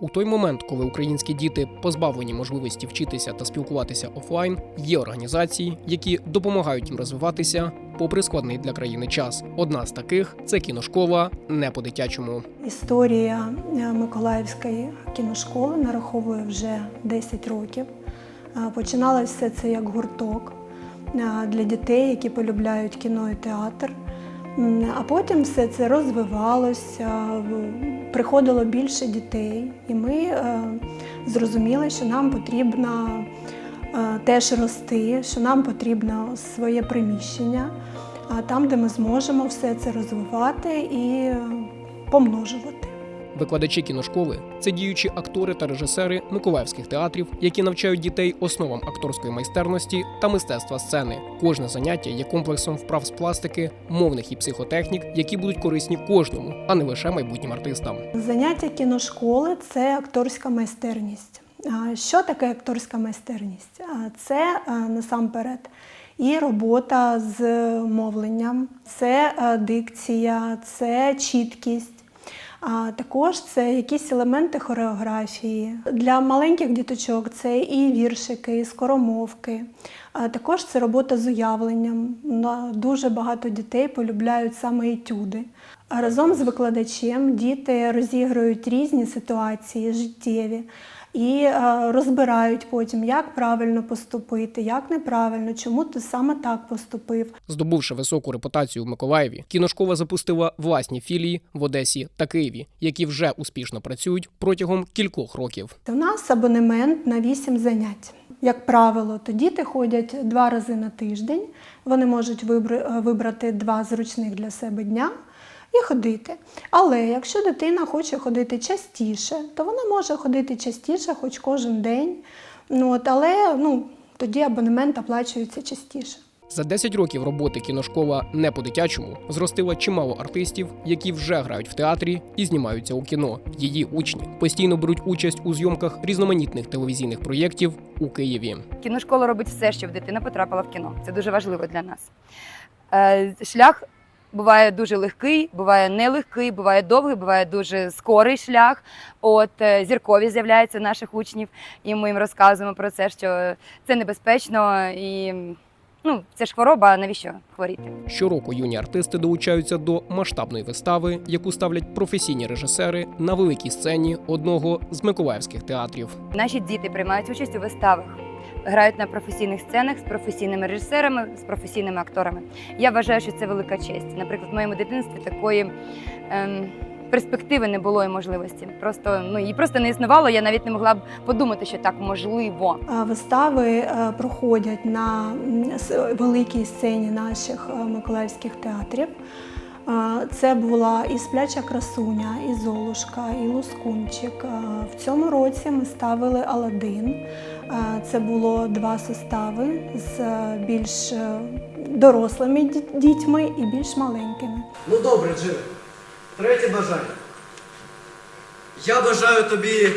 У той момент, коли українські діти позбавлені можливості вчитися та спілкуватися офлайн, є організації, які допомагають їм розвиватися попри складний для країни час. Одна з таких це кіношкола не по дитячому. Історія е, Миколаївської кіношколи нараховує вже 10 років. Е, Починалося все це як гурток е, для дітей, які полюбляють кіно і театр. А потім все це розвивалося, приходило більше дітей, і ми е, зрозуміли, що нам потрібно е, теж рости, що нам потрібно своє приміщення, а там, де ми зможемо все це розвивати і е, помножувати. Викладачі кіношколи це діючі актори та режисери миколаївських театрів, які навчають дітей основам акторської майстерності та мистецтва сцени. Кожне заняття є комплексом вправ з пластики, мовних і психотехнік, які будуть корисні кожному, а не лише майбутнім артистам. Заняття кіношколи це акторська майстерність. Що таке акторська майстерність? Це насамперед і робота з мовленням, це дикція, це чіткість. А також це якісь елементи хореографії. Для маленьких діточок це і віршики, і скоромовки. А також це робота з уявленням. Дуже багато дітей полюбляють саме етюди. Разом з викладачем діти розігрують різні ситуації життєві і е, розбирають потім, як правильно поступити, як неправильно, чому ти саме так поступив. Здобувши високу репутацію в Миколаєві, кіношкола запустила власні філії в Одесі та Києві, які вже успішно працюють протягом кількох років. У нас абонемент на 8 занять. Як правило, то діти ходять два рази на тиждень. Вони можуть вибр- вибрати два зручних для себе дня і ходити. Але якщо дитина хоче ходити частіше, то вона може ходити частіше, хоч кожен день. Ну, от, але ну, тоді абонемент оплачується частіше. За 10 років роботи кіношкола не по дитячому зростила чимало артистів, які вже грають в театрі і знімаються у кіно. Її учні постійно беруть участь у зйомках різноманітних телевізійних проєктів у Києві. Кіношкола робить все, щоб дитина потрапила в кіно. Це дуже важливо для нас. Е, Шлях буває дуже легкий, буває нелегкий, буває довгий, буває дуже скорий шлях. От е, зіркові з'являються наших учнів, і ми їм розказуємо про це, що це небезпечно і ну, це ж хвороба, а навіщо хворіти? Щороку юні артисти долучаються до масштабної вистави, яку ставлять професійні режисери на великій сцені одного з миколаївських театрів. Наші діти приймають участь у виставах, грають на професійних сценах з професійними режисерами, з професійними акторами. Я вважаю, що це велика честь. Наприклад, в моєму дитинстві такої ем, перспективи не було і можливості. Просто ну її просто не існувало. Я навіть не могла б подумати, що так можливо. Вистави е, проходять на великій сцені наших е, миколаївських театрів. Це була і спляча красуня, і Золушка, і Лускунчик. В цьому році ми ставили Аладдин. Це було два состави з е, більш е, дорослими дітьми і більш маленькими. Ну добре, Джим. Третє бажання. Я бажаю тобі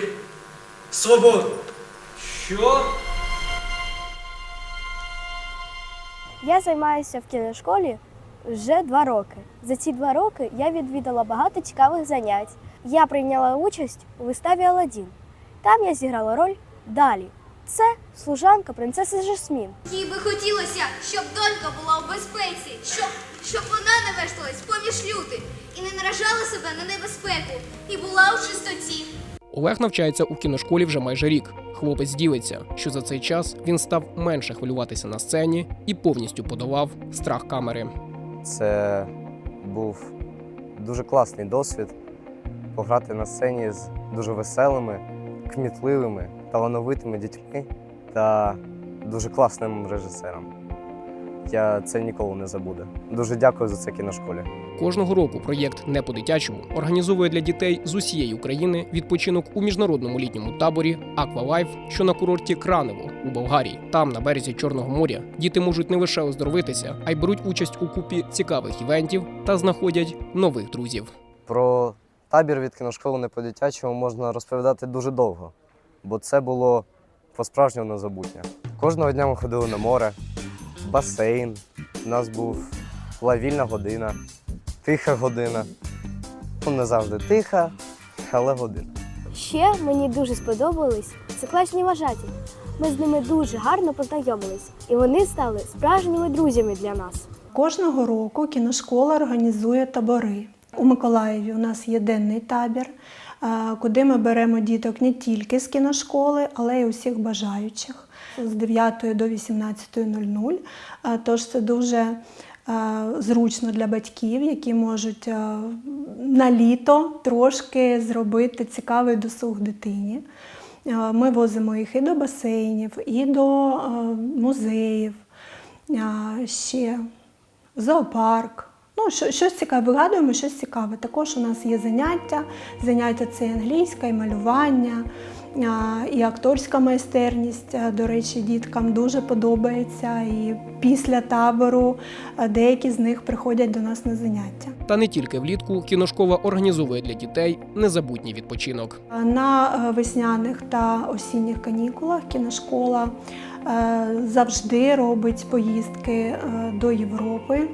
свободу. Що? Я займаюся в кіношколі вже два роки. За ці два роки я відвідала багато цікавих занять. Я прийняла участь у виставі Аладдін. Там я зіграла роль Далі. Це служанка принцеси Жасмін. Їй би хотілося, щоб донька була у безпеці, щоб, щоб вона не вешталась поміж люди і не наражала себе на небезпеку, і була у чистоті. Олег навчається у кіношколі вже майже рік. Хлопець ділиться, що за цей час він став менше хвилюватися на сцені і повністю подолав страх камери. Це був дуже класний досвід пограти на сцені з дуже веселими, кмітливими, талановитими дітьми та дуже класним режисером. Я це ніколи не забуду. Дуже дякую за це кіношколі. Кожного року проєкт не по дитячому організовує для дітей з усієї України відпочинок у міжнародному літньому таборі Аквалайф, що на курорті Кранево у Болгарії. Там, на березі Чорного моря, діти можуть не лише оздоровитися, а й беруть участь у купі цікавих івентів та знаходять нових друзів. Про табір від кіношколи не по дитячому можна розповідати дуже довго, бо це було по-справжньому незабутнє. Кожного дня ми ходили на море, басейн. У нас був була вільна година, тиха година. Ну, не завжди тиха, але година. Ще мені дуже сподобались це класні вважаті. Ми з ними дуже гарно познайомились, і вони стали справжніми друзями для нас. Кожного року кіношкола організує табори. У Миколаєві у нас є денний табір, куди ми беремо діток не тільки з кіношколи, але й усіх бажаючих з 9 до 18.00. Е, Тож це дуже зручно для батьків, які можуть на літо трошки зробити цікавий досуг дитині. Ми возимо їх і до басейнів, і до музеїв, ще зоопарк. Ну, щось цікаве, вигадуємо щось цікаве. Також у нас є заняття. Заняття це і англійська, і малювання, і акторська майстерність. До речі, діткам дуже подобається. І після табору деякі з них приходять до нас на заняття. Та не тільки влітку кіношкола організовує для дітей незабутній відпочинок. На е, весняних та осінніх канікулах кіношкола е, завжди робить поїздки е, до Європи.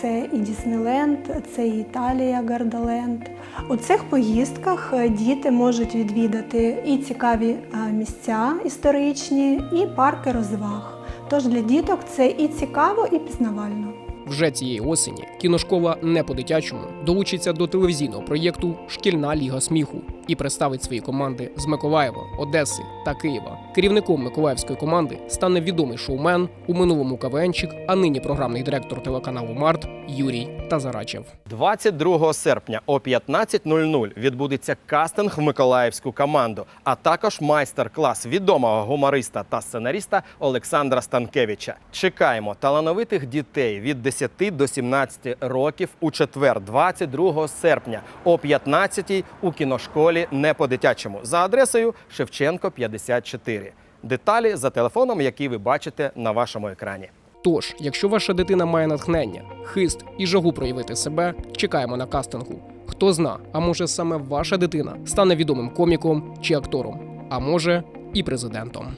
Це і Діснейленд, це і Італія, Гардаленд. У цих поїздках е, діти можуть відвідати і цікаві е, місця історичні, і парки розваг. Тож для діток це і цікаво, і пізнавально. Вже цієї осені кіношкола не по-дитячому долучиться до телевізійного проєкту Шкільна ліга сміху і представить свої команди з Миколаєва, Одеси та Києва. Керівником миколаївської команди стане відомий шоумен у минулому КВНчик, а нині програмний директор телеканалу Март Юрій Тазарачев. 22 серпня о 15.00 відбудеться кастинг в миколаївську команду, а також майстер-клас відомого гумориста та сценаріста Олександра Станкевича. Чекаємо талановитих дітей від 10 до 17 років у четвер, 22 серпня о 15 у кіношколі не по-дитячому за адресою Шевченко 54. Деталі за телефоном, який ви бачите на вашому екрані. Тож, якщо ваша дитина має натхнення, хист і жагу проявити себе, чекаємо на кастингу. Хто зна, а може саме ваша дитина стане відомим коміком чи актором, а може і президентом.